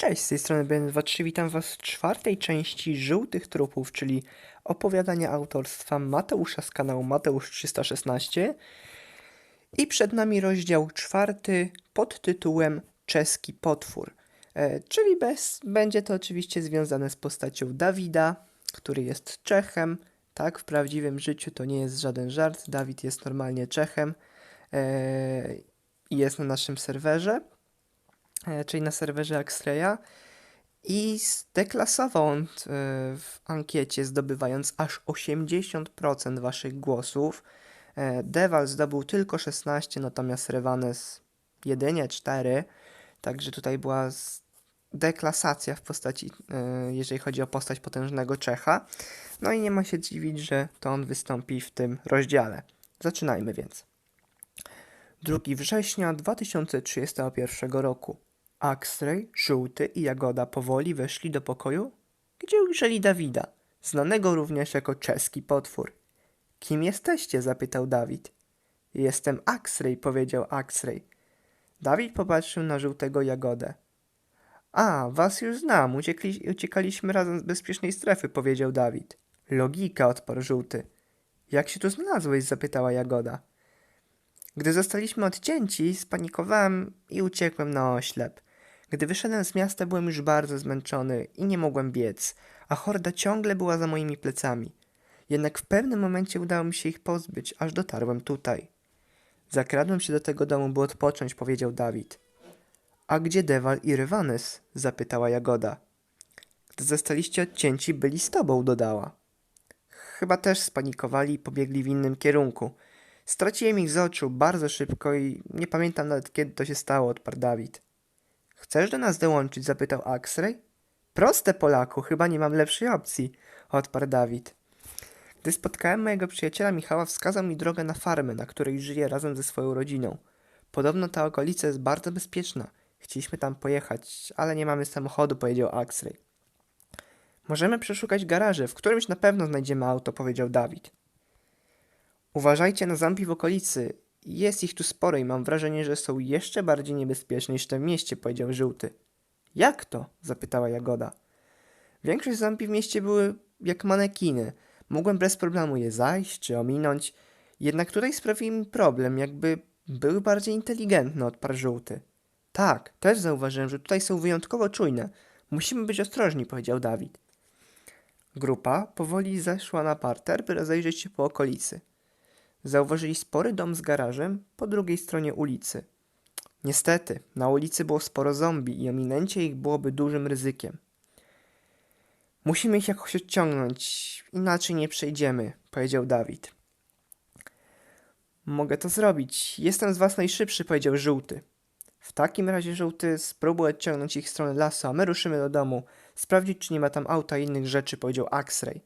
Cześć, z tej strony Ben23, witam was w czwartej części Żółtych Trupów, czyli opowiadania autorstwa Mateusza z kanału Mateusz316 i przed nami rozdział czwarty pod tytułem Czeski Potwór, e, czyli bez, będzie to oczywiście związane z postacią Dawida, który jest Czechem, tak, w prawdziwym życiu to nie jest żaden żart, Dawid jest normalnie Czechem e, i jest na naszym serwerze. e, czyli na serwerze Axreya i zdeklasował on e, w ankiecie, zdobywając aż 80% waszych głosów. E, Deval zdobył tylko 16, natomiast Revanes jedynie 4, także tutaj była deklasacja w postaci, e, jeżeli chodzi o postać potężnego Czecha. No i nie ma się dziwić, że to on wystąpi w tym rozdziale. Zaczynajmy więc. 2 września 2031 roku. Axray, Żółty i Jagoda powoli weszli do pokoju, gdzie ujrzeli Dawida, znanego również jako czeski potwór. Kim jesteście? zapytał Dawid. Jestem Axray, powiedział Axray. Dawid popatrzył na żółtego Jagodę. A, was już znam, uciekli, uciekaliśmy razem z bezpiecznej strefy, powiedział Dawid. Logika, odparł żółty. Jak się tu znalazłeś? zapytała Jagoda. Gdy zostaliśmy odcięci, spanikowałem i uciekłem na oślep. Gdy wyszedłem z miasta, byłem już bardzo zmęczony i nie mogłem biec, a horda ciągle była za moimi plecami. Jednak w pewnym momencie udało mi się ich pozbyć, aż dotarłem tutaj. Zakradłem się do tego domu, by odpocząć, powiedział Dawid. A gdzie Dewal i Rywanes? zapytała Jagoda. Gdy zostaliście odcięci, byli z tobą, dodała. Chyba też spanikowali i pobiegli w innym kierunku. Straciłem ich z oczu bardzo szybko i nie pamiętam nawet kiedy to się stało, odparł Dawid. Chcesz do nas dołączyć? zapytał Axray. Proste, Polaku, chyba nie mam lepszej opcji, odparł Dawid. Gdy spotkałem mojego przyjaciela Michała, wskazał mi drogę na farmę, na której żyje razem ze swoją rodziną. Podobno ta okolica jest bardzo bezpieczna. Chcieliśmy tam pojechać, ale nie mamy samochodu, powiedział Axray. Możemy przeszukać garaże, w którymś na pewno znajdziemy auto, powiedział Dawid. Uważajcie na zombie w okolicy. Jest ich tu sporo i mam wrażenie, że są jeszcze bardziej niebezpieczne niż w tym mieście, powiedział Żółty. Jak to? zapytała Jagoda. Większość zombie w mieście były jak manekiny. Mogłem bez problemu je zajść czy ominąć. Jednak tutaj sprawił mi problem, jakby były bardziej inteligentne, odparł Żółty. Tak, też zauważyłem, że tutaj są wyjątkowo czujne. Musimy być ostrożni, powiedział Dawid. Grupa powoli zeszła na parter, by rozejrzeć się po okolicy. Zauważyli spory dom z garażem po drugiej stronie ulicy. Niestety, na ulicy było sporo zombie i ominęcie ich byłoby dużym ryzykiem. Musimy ich jakoś odciągnąć, inaczej nie przejdziemy, powiedział Dawid. Mogę to zrobić. Jestem z was najszybszy, powiedział żółty. W takim razie żółty spróbuj odciągnąć ich w stronę lasu, a my ruszymy do domu, sprawdzić, czy nie ma tam auta i innych rzeczy, powiedział Axray.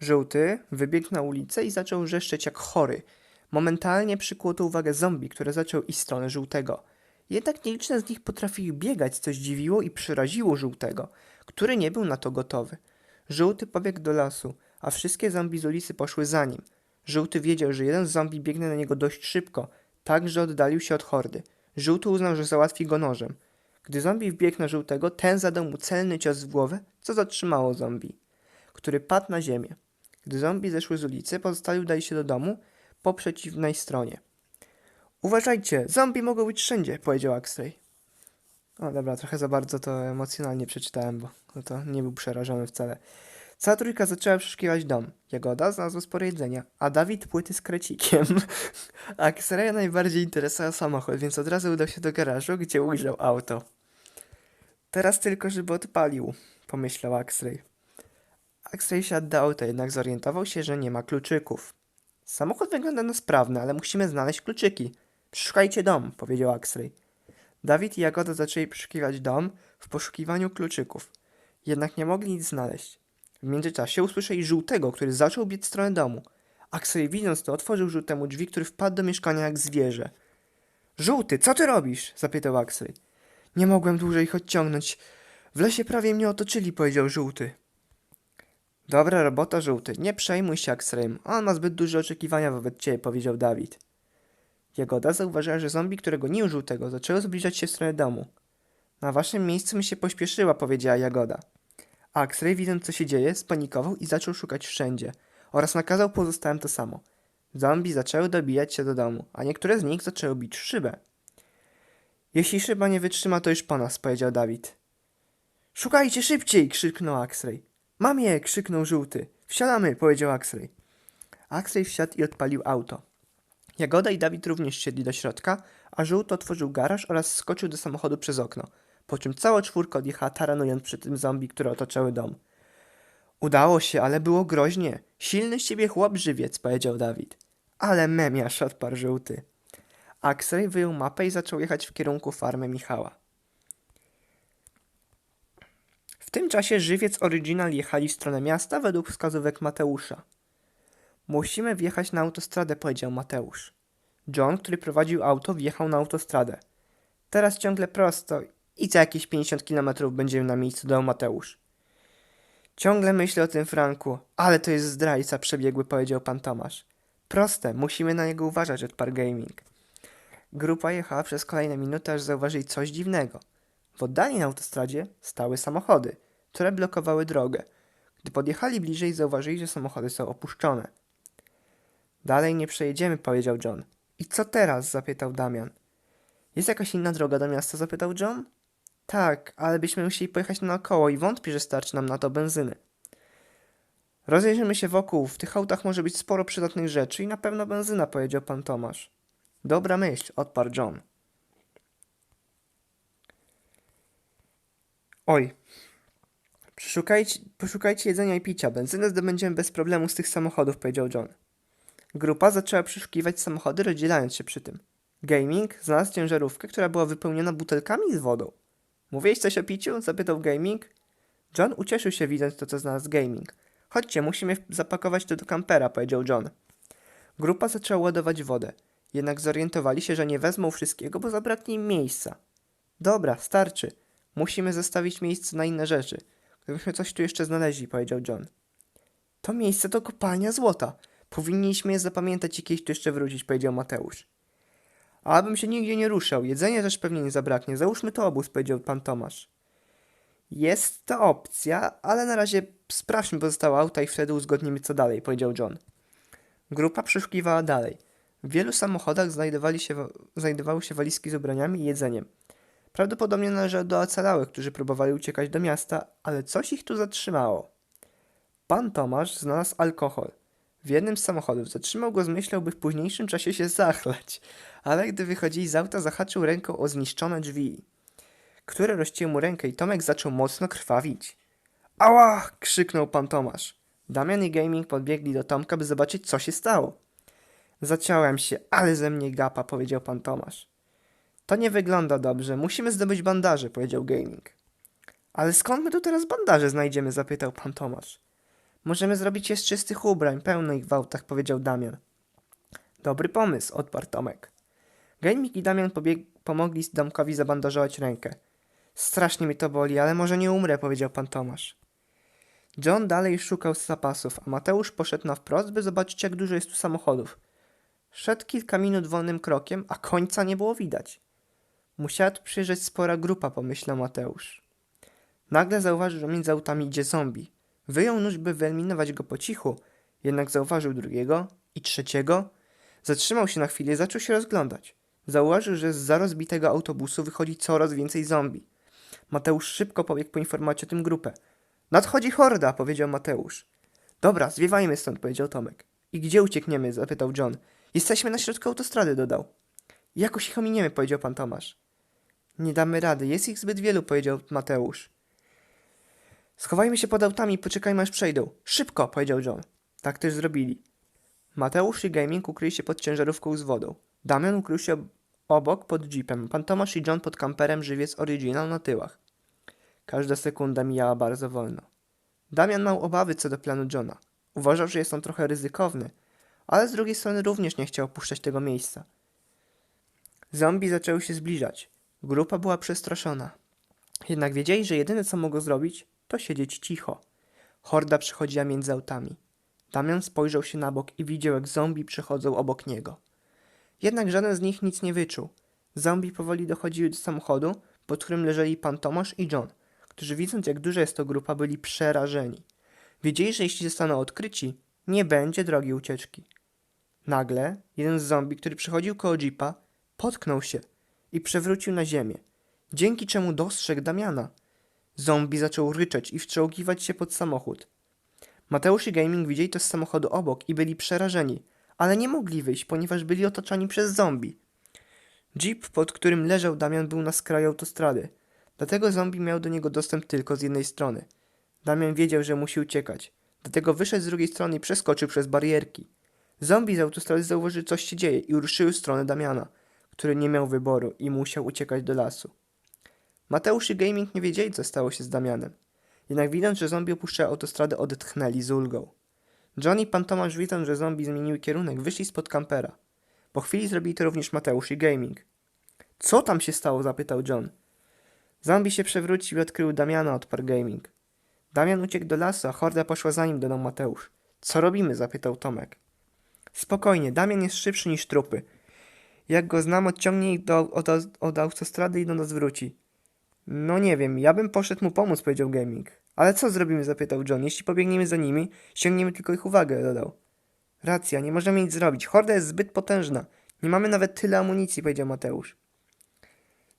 Żółty wybiegł na ulicę i zaczął wrzeszczeć jak chory. Momentalnie przykuło to uwagę zombie, które zaczął iść w stronę żółtego. Jednak nieliczne z nich potrafiły biegać, co zdziwiło i przeraziło żółtego, który nie był na to gotowy. Żółty pobiegł do lasu, a wszystkie zombie z ulicy poszły za nim. Żółty wiedział, że jeden z zombie biegnie na niego dość szybko, tak że oddalił się od hordy. Żółty uznał, że załatwi go nożem. Gdy zombie wbiegł na żółtego, ten zadał mu celny cios w głowę, co zatrzymało zombie, który padł na ziemię. Gdy zombie zeszły z ulicy, pozostali udali się do domu po przeciwnej stronie. Uważajcie, zombie mogą być wszędzie, powiedział Axray. O dobra, trochę za bardzo to emocjonalnie przeczytałem, bo no to nie był przerażony wcale. Cała trójka zaczęła przeszukiwać dom. Jagoda znalazła sporo jedzenia, a Dawid płyty z krecikiem. Axraya najbardziej interesował samochód, więc od razu udał się do garażu, gdzie ujrzał auto. Teraz tylko, żeby odpalił, pomyślał Axray. Axray siadł do auta, jednak zorientował się, że nie ma kluczyków. Samochód wygląda na sprawny, ale musimy znaleźć kluczyki. Przeszukajcie dom, powiedział Axray. Dawid i Jagoda zaczęli przeszukiwać dom w poszukiwaniu kluczyków. Jednak nie mogli nic znaleźć. W międzyczasie usłyszeli żółtego, który zaczął biec w stronę domu. Axray widząc to, otworzył żółtemu drzwi, który wpadł do mieszkania jak zwierzę. Żółty, co ty robisz? zapytał Axray. Nie mogłem dłużej ich odciągnąć. W lesie prawie mnie otoczyli, powiedział żółty. Dobra robota, żółty. Nie przejmuj się Axrayem. On ma zbyt duże oczekiwania wobec ciebie, powiedział Dawid. Jagoda zauważyła, że zombie, które goniły żółtego, zaczęły zbliżać się w stronę domu. Na waszym miejscu mi się pośpieszyła, powiedziała Jagoda. Axray, widząc co się dzieje, spanikował i zaczął szukać wszędzie oraz nakazał pozostałym to samo. Zombie zaczęły dobijać się do domu, a niektóre z nich zaczęły bić szybę. Jeśli szyba nie wytrzyma, to już po nas, powiedział Dawid. Szukajcie szybciej! krzyknął Axray. Mam je! krzyknął żółty. Wsiadamy, powiedział Axray. Axray wsiadł i odpalił auto. Jagoda i Dawid również siedli do środka, a żółty otworzył garaż oraz skoczył do samochodu przez okno, po czym cała czwórka odjechała taranując przy tym zombie, które otaczały dom. Udało się, ale było groźnie. Silny z ciebie chłop żywiec, powiedział Dawid. Ale memiasz, odparł żółty. Axel wyjął mapę i zaczął jechać w kierunku farmy Michała. W tym czasie żywiec Original jechali w stronę miasta według wskazówek Mateusza. Musimy wjechać na autostradę, powiedział Mateusz. John, który prowadził auto, wjechał na autostradę. Teraz ciągle prosto i za jakieś 50 km będziemy na miejscu, dodał Mateusz. Ciągle myślę o tym Franku, ale to jest zdrajca przebiegły, powiedział pan Tomasz. Proste, musimy na niego uważać, odparł Gaming. Grupa jechała przez kolejne minuty, aż zauważyli coś dziwnego. W oddali na autostradzie stały samochody, które blokowały drogę. Gdy podjechali bliżej, zauważyli, że samochody są opuszczone. Dalej nie przejedziemy, powiedział John. I co teraz? zapytał Damian. Jest jakaś inna droga do miasta? zapytał John. Tak, ale byśmy musieli pojechać naokoło i wątpię, że starczy nam na to benzyny. Rozejrzymy się wokół, w tych autach może być sporo przydatnych rzeczy i na pewno benzyna, powiedział pan Tomasz. Dobra myśl, odparł John. Oj. Przeszukajcie, poszukajcie jedzenia i picia. Benzynę zdobędziemy bez problemu z tych samochodów, powiedział John. Grupa zaczęła przeszukiwać samochody, rozdzielając się przy tym. Gaming znalazł ciężarówkę, która była wypełniona butelkami z wodą. Mówiłeś coś o piciu? zapytał Gaming. John ucieszył się widząc to, co znalazł Gaming. Chodźcie, musimy zapakować to do kampera, powiedział John. Grupa zaczęła ładować wodę. Jednak zorientowali się, że nie wezmą wszystkiego, bo zabraknie im miejsca. Dobra, starczy. Musimy zostawić miejsce na inne rzeczy. Gdybyśmy coś tu jeszcze znaleźli, powiedział John. To miejsce to kopalnia złota. Powinniśmy je zapamiętać i kiedyś tu jeszcze wrócić, powiedział Mateusz. A abym się nigdzie nie ruszał, jedzenia też pewnie nie zabraknie. Załóżmy to obóz, powiedział pan Tomasz. Jest to opcja, ale na razie sprawdźmy pozostałe auta i wtedy uzgodnimy co dalej, powiedział John. Grupa przeszukiwała dalej. W wielu samochodach znajdowali się, znajdowały się walizki z ubraniami i jedzeniem. Prawdopodobnie należały do ocalałych, którzy próbowali uciekać do miasta, ale coś ich tu zatrzymało. Pan Tomasz znalazł alkohol. W jednym z samochodów zatrzymał go z myślą, by w późniejszym czasie się zachlać, ale gdy wychodzili z auta, zahaczył ręką o zniszczone drzwi, które rozcięły mu rękę i Tomek zaczął mocno krwawić. Ała! krzyknął pan Tomasz. Damian i Gaming podbiegli do Tomka, by zobaczyć, co się stało. Zaciąłem się, ale ze mnie gapa, powiedział pan Tomasz. To nie wygląda dobrze, musimy zdobyć bandaże, powiedział Gaming. Ale skąd my tu teraz bandaże znajdziemy, zapytał pan Tomasz. Możemy zrobić je z czystych ubrań, pełno ich w powiedział Damian. Dobry pomysł, odparł Tomek. Gaming i Damian pomogli Domkowi zabandażować rękę. Strasznie mi to boli, ale może nie umrę, powiedział pan Tomasz. John dalej szukał zapasów, a Mateusz poszedł na wprost, by zobaczyć, jak dużo jest tu samochodów. Szedł kilka minut wolnym krokiem, a końca nie było widać. Musiała tu przyjeżdżać spora grupa, pomyślał Mateusz. Nagle zauważył, że między autami idzie zombie. Wyjął nóż, by wyeliminować go po cichu, jednak zauważył drugiego i trzeciego. Zatrzymał się na chwilę i zaczął się rozglądać. Zauważył, że z rozbitego autobusu wychodzi coraz więcej zombie. Mateusz szybko pobiegł poinformować o tym grupę. Nadchodzi horda, powiedział Mateusz. Dobra, zwiewajmy stąd, powiedział Tomek. I gdzie uciekniemy? zapytał John. Jesteśmy na środku autostrady, dodał. Jakoś ich ominiemy, powiedział pan Tomasz. Nie damy rady, jest ich zbyt wielu, powiedział Mateusz. Schowajmy się pod autami poczekajmy aż przejdą. Szybko, powiedział John. Tak też zrobili. Mateusz i Gaming ukryli się pod ciężarówką z wodą. Damian ukrył się obok pod jeepem. Pan Tomasz i John pod kamperem żywiec Original na tyłach. Każda sekunda mijała bardzo wolno. Damian miał obawy co do planu Johna. Uważał, że jest on trochę ryzykowny, ale z drugiej strony również nie chciał opuszczać tego miejsca. Zombie zaczęły się zbliżać. Grupa była przestraszona. Jednak wiedzieli, że jedyne co mogą zrobić, to siedzieć cicho. Horda przechodziła między autami. Damian spojrzał się na bok i widział, jak zombie przechodzą obok niego. Jednak żaden z nich nic nie wyczuł. Zombie powoli dochodziły do samochodu, pod którym leżeli pan Tomasz i John, którzy widząc jak duża jest to grupa byli przerażeni. Wiedzieli, że jeśli zostaną odkryci, nie będzie drogi ucieczki. Nagle jeden z zombie, który przechodził koło jeepa, potknął się i przewrócił na ziemię, dzięki czemu dostrzegł Damiana. Zombie zaczął ryczeć i wczołgiwać się pod samochód. Mateusz i Gaming widzieli to z samochodu obok i byli przerażeni, ale nie mogli wyjść, ponieważ byli otoczeni przez zombie. Jeep, pod którym leżał Damian, był na skraju autostrady, dlatego zombie miał do niego dostęp tylko z jednej strony. Damian wiedział, że musi uciekać, dlatego wyszedł z drugiej strony i przeskoczył przez barierki. Zombie z autostrady zauważyły, coś się dzieje i ruszyły w stronę Damiana, który nie miał wyboru i musiał uciekać do lasu. Mateusz i Gaming nie wiedzieli, co stało się z Damianem. Jednak widząc, że zombie opuszczają autostradę, odetchnęli z ulgą. John i pan Tomasz widząc, że zombie zmieniły kierunek, wyszli spod kampera. Po chwili zrobili to również Mateusz i Gaming. Co tam się stało? zapytał John. Zombie się przewrócił i odkrył Damiana, odparł Gaming. Damian uciekł do lasu, a horda poszła za nim, dodał Mateusz. Co robimy? zapytał Tomek. Spokojnie, Damian jest szybszy niż trupy. Jak go znam, odciągnie ich do, od, od autostrady i do nas wróci. No nie wiem, ja bym poszedł mu pomóc, powiedział Gaming. Ale co zrobimy? zapytał John. Jeśli pobiegniemy za nimi, ściągniemy tylko ich uwagę, dodał. Racja, nie możemy nic zrobić. Horda jest zbyt potężna. Nie mamy nawet tyle amunicji, powiedział Mateusz.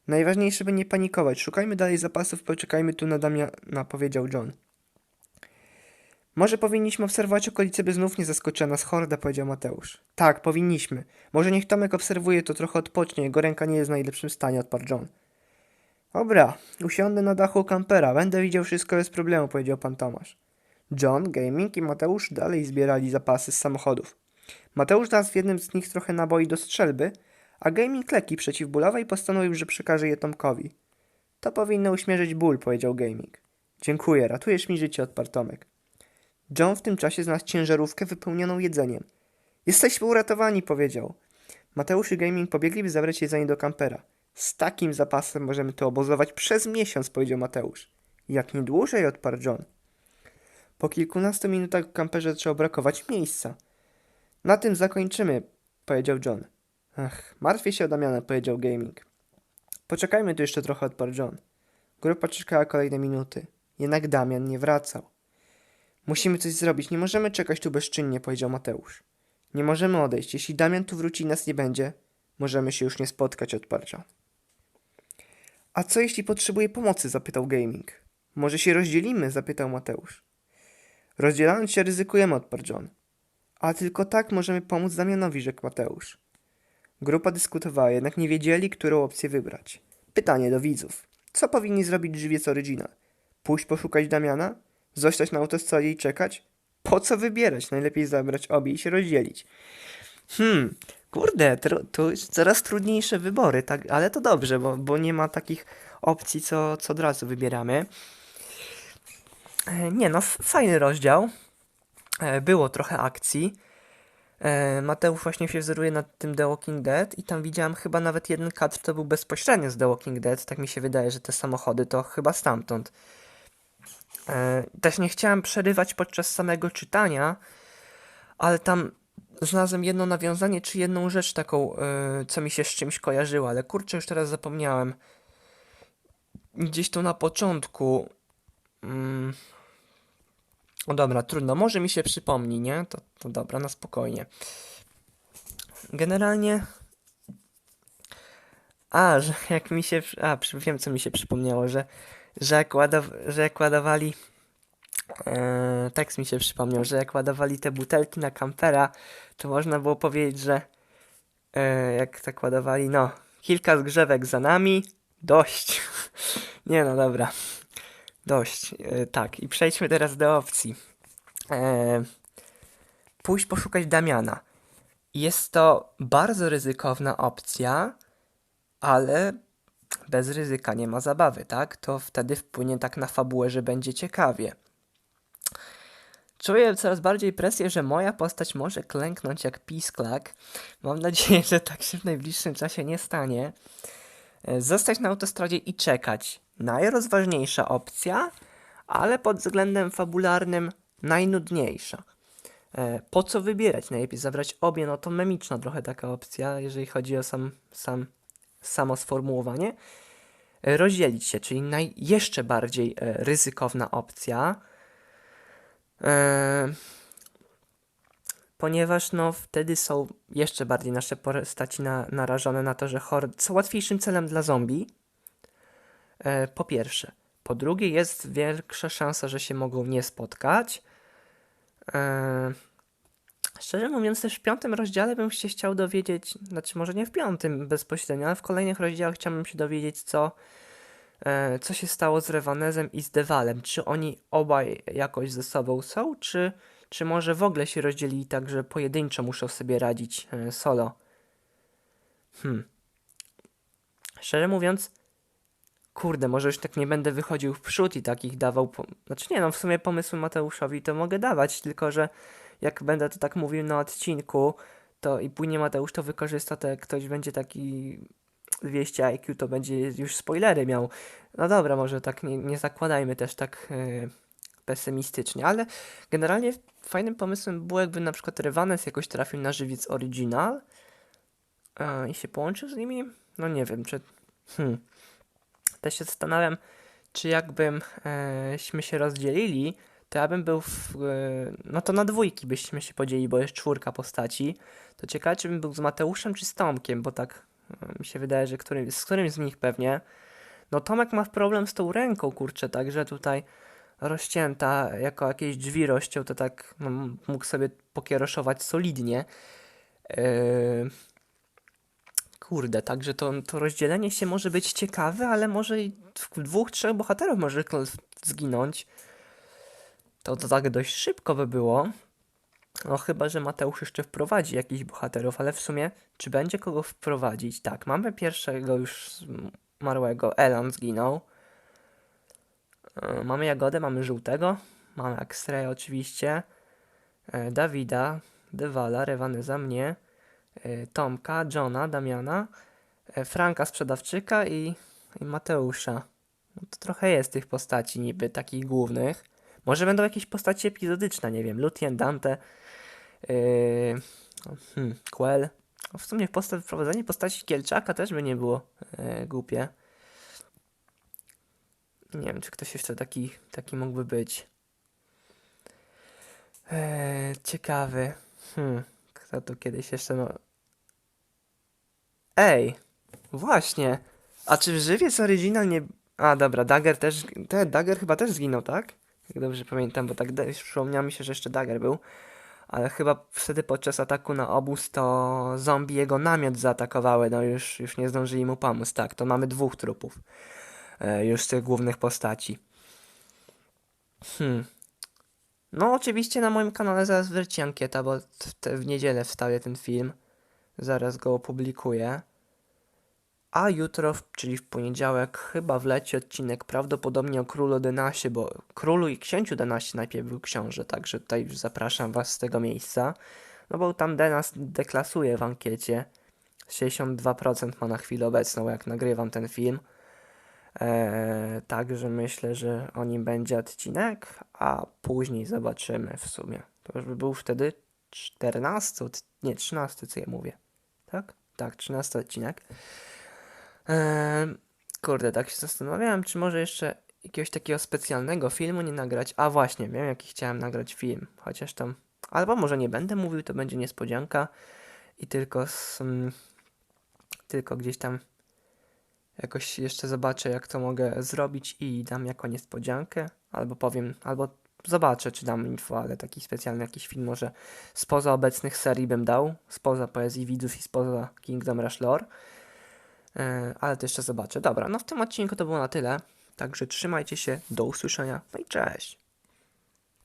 Najważniejsze, by nie panikować. Szukajmy dalej zapasów, poczekajmy tu na Damiana, powiedział John. Może powinniśmy obserwować okolice, by znów nie zaskoczyła nas horda, powiedział Mateusz. Tak, powinniśmy. Może niech Tomek obserwuje, to trochę odpocznie. Jego ręka nie jest w najlepszym stanie, odparł John. Dobra, usiądę na dachu kampera. Będę widział wszystko bez problemu, powiedział pan Tomasz. John, Gaming i Mateusz dalej zbierali zapasy z samochodów. Mateusz dał w jednym z nich trochę naboi do strzelby, a Gaming leki przeciwbólowe i postanowił, że przekaże je Tomkowi. To powinno uśmierzyć ból, powiedział Gaming. Dziękuję, ratujesz mi życie, odparł Tomek. John w tym czasie znalazł ciężarówkę wypełnioną jedzeniem. Jesteśmy uratowani, powiedział. Mateusz i Gaming pobiegli, by zabrać jedzenie do kampera. Z takim zapasem możemy tu obozować przez miesiąc, powiedział Mateusz. Jak nie dłużej, odparł John. Po kilkunastu minutach w kamperze zaczęło brakować miejsca. Na tym zakończymy, powiedział John. Ach, martwię się o Damiana, powiedział Gaming. Poczekajmy tu jeszcze trochę, odparł John. Grupa czekała kolejne minuty. Jednak Damian nie wracał. Musimy coś zrobić, nie możemy czekać tu bezczynnie, powiedział Mateusz. Nie możemy odejść. Jeśli Damian tu wróci i nas nie będzie, możemy się już nie spotkać, odparł John. A co jeśli potrzebuje pomocy? zapytał Gaming. Może się rozdzielimy? zapytał Mateusz. Rozdzielając się ryzykujemy, odparł John. A tylko tak możemy pomóc Damianowi, rzekł Mateusz. Grupa dyskutowała, jednak nie wiedzieli, którą opcję wybrać. Pytanie do widzów. Co powinni zrobić żywiec Original? Pójść poszukać Damiana? Zostać na autostradzie i czekać? Po co wybierać? Najlepiej zabrać obie i się rozdzielić. Hmm, kurde, tu jest coraz trudniejsze wybory, tak, ale to dobrze, bo, bo nie ma takich opcji, co, co od razu wybieramy. E, Nie no, fajny rozdział. E, Było trochę akcji. E, Mateusz właśnie się wzoruje nad tym The Walking Dead i tam widziałem chyba nawet jeden kadr, to był bezpośrednio z The Walking Dead. Tak mi się wydaje, że te samochody to chyba stamtąd. E, Też nie chciałem przerywać podczas samego czytania, ale tam znalazłem jedno nawiązanie, czy jedną rzecz taką, e, co mi się z czymś kojarzyło, ale kurczę, już teraz zapomniałem. Gdzieś tu na początku. Mm, o dobra, trudno, może mi się przypomni, nie? To, to dobra, na spokojnie. Generalnie. A, że jak mi się. A, wiem co mi się przypomniało, że, że, jak, ładow, że jak ładowali. E, tekst mi się przypomniał, że jak ładowali te butelki na kampera, to można było powiedzieć, że e, jak tak ładowali, no, kilka zgrzewek za nami, dość. Nie no, dobra. Dość. E, tak, i przejdźmy teraz do opcji. E, pójść poszukać Damiana. Jest to bardzo ryzykowna opcja, ale bez ryzyka nie ma zabawy, tak? To wtedy wpłynie tak na fabułę, że będzie ciekawie. Czuję coraz bardziej presję, że moja postać może klęknąć jak pisklak. Mam nadzieję, że tak się w najbliższym czasie nie stanie. E, Zostać na autostradzie i czekać. Najrozważniejsza opcja, ale pod względem fabularnym najnudniejsza. E, Po co wybierać? Najlepiej zabrać obie, no to memiczna trochę taka opcja, jeżeli chodzi o sam, sam, samo sformułowanie. e, rozdzielić się, czyli naj, jeszcze bardziej e, ryzykowna opcja. E, ponieważ no wtedy są jeszcze bardziej nasze postaci na, narażone na to, że hord są łatwiejszym celem dla zombie. Po pierwsze. Po drugie, jest większa szansa, że się mogą nie spotkać. E, szczerze mówiąc, też w piątym rozdziale bym się chciał dowiedzieć, znaczy może nie w piątym bezpośrednio, ale w kolejnych rozdziałach chciałbym się dowiedzieć, co, e, co się stało z Revanezem i z Dewalem. Czy oni obaj jakoś ze sobą są, czy, czy może w ogóle się rozdzielili tak, że pojedynczo muszą sobie radzić e, solo. Hmm. Szczerze mówiąc, kurde, może już tak nie będę wychodził w przód i takich dawał. Po... Znaczy, nie, no w sumie pomysły Mateuszowi to mogę dawać, tylko że jak będę to tak mówił na odcinku, to i później Mateusz to wykorzysta, to jak ktoś będzie taki 200 IQ, to będzie już spoilery miał. No dobra, może tak nie, nie zakładajmy też tak yy, pesymistycznie, ale generalnie fajnym pomysłem było, jakby na przykład Revanes jakoś trafił na żywiec Original yy, i się połączył z nimi. No nie wiem, czy. Hmm. Też się zastanawiam, czy jakbyśmy się rozdzielili, to ja bym był w, e, no to na dwójki byśmy się podzielili, bo jest czwórka postaci. To ciekawe, czy bym był z Mateuszem czy z Tomkiem, bo tak e, mi się wydaje, że którym, z którymś z nich pewnie. No Tomek ma problem z tą ręką, kurczę, także tutaj rozcięta, jako jakieś drzwi rozciął, to tak no, mógł sobie pokieroszować solidnie. Yy... Kurde, także to, to rozdzielenie się może być ciekawe, ale może i dwóch, trzech bohaterów może zginąć to, to tak dość szybko by było. No chyba, że Mateusz jeszcze wprowadzi jakichś bohaterów, ale w sumie, czy będzie kogo wprowadzić? Tak, mamy pierwszego już zmarłego, Elan zginął. E, mamy Jagodę, mamy Żółtego, mamy X-Ray oczywiście, e, Dawida, Dewala, Rewaneza, mnie, e, Tomka, Johna, Damiana, Franka Sprzedawczyka i, i Mateusza. No to trochę jest tych postaci niby takich głównych. Może będą jakieś postacie epizodyczne, nie wiem, Lutien, Dante, yy, hmm, Quell. W sumie posta wprowadzenie postaci Kielczaka też by nie było yy, głupie. Nie wiem, czy ktoś jeszcze taki, taki mógłby być. Eee, ciekawy. Hmm, kto tu kiedyś jeszcze no... Ej! Właśnie! A czy w Żywiec Original nie... A, dobra, Dagger też... Te, Dagger chyba też zginął, tak? Jak dobrze pamiętam, bo tak przypomniało mi się, że jeszcze Dagger był. Ale chyba wtedy podczas ataku na obóz to zombie jego namiot zaatakowały, no już, już nie zdążyli mu pomóc. Tak, to mamy dwóch trupów e, już z tych głównych postaci. Hmm. No oczywiście na moim kanale zaraz wleci ankieta, bo w niedzielę wstawię ten film. Zaraz go opublikuję. A jutro, czyli w poniedziałek, chyba wleci odcinek prawdopodobnie o królu Denasie, bo królu i księciu Denasie najpierw był książę, także tutaj już zapraszam was z tego miejsca. No bo tam Denas deklasuje w ankiecie. 62% ma na chwilę obecną, jak nagrywam ten film. Eee, także myślę, że o nim będzie odcinek, a później zobaczymy w sumie. To już by był wtedy 14, nie 13, co ja mówię. Tak? Tak, 13 odcinek. Kurde, tak się zastanawiałem, czy może jeszcze jakiegoś takiego specjalnego filmu nie nagrać. A właśnie, wiem jaki chciałem nagrać film, chociaż tam. Albo może nie będę mówił, to będzie niespodzianka i tylko z, mm, tylko gdzieś tam jakoś jeszcze zobaczę, jak to mogę zrobić i dam jako niespodziankę, albo powiem, albo zobaczę, czy dam info, ale taki specjalny jakiś film może spoza obecnych serii bym dał, spoza poezji widzów i spoza Kingdom Rush Lore. E, ale to jeszcze zobaczę. Dobra, no w tym odcinku to było na tyle. Także trzymajcie się, do usłyszenia, no i cześć.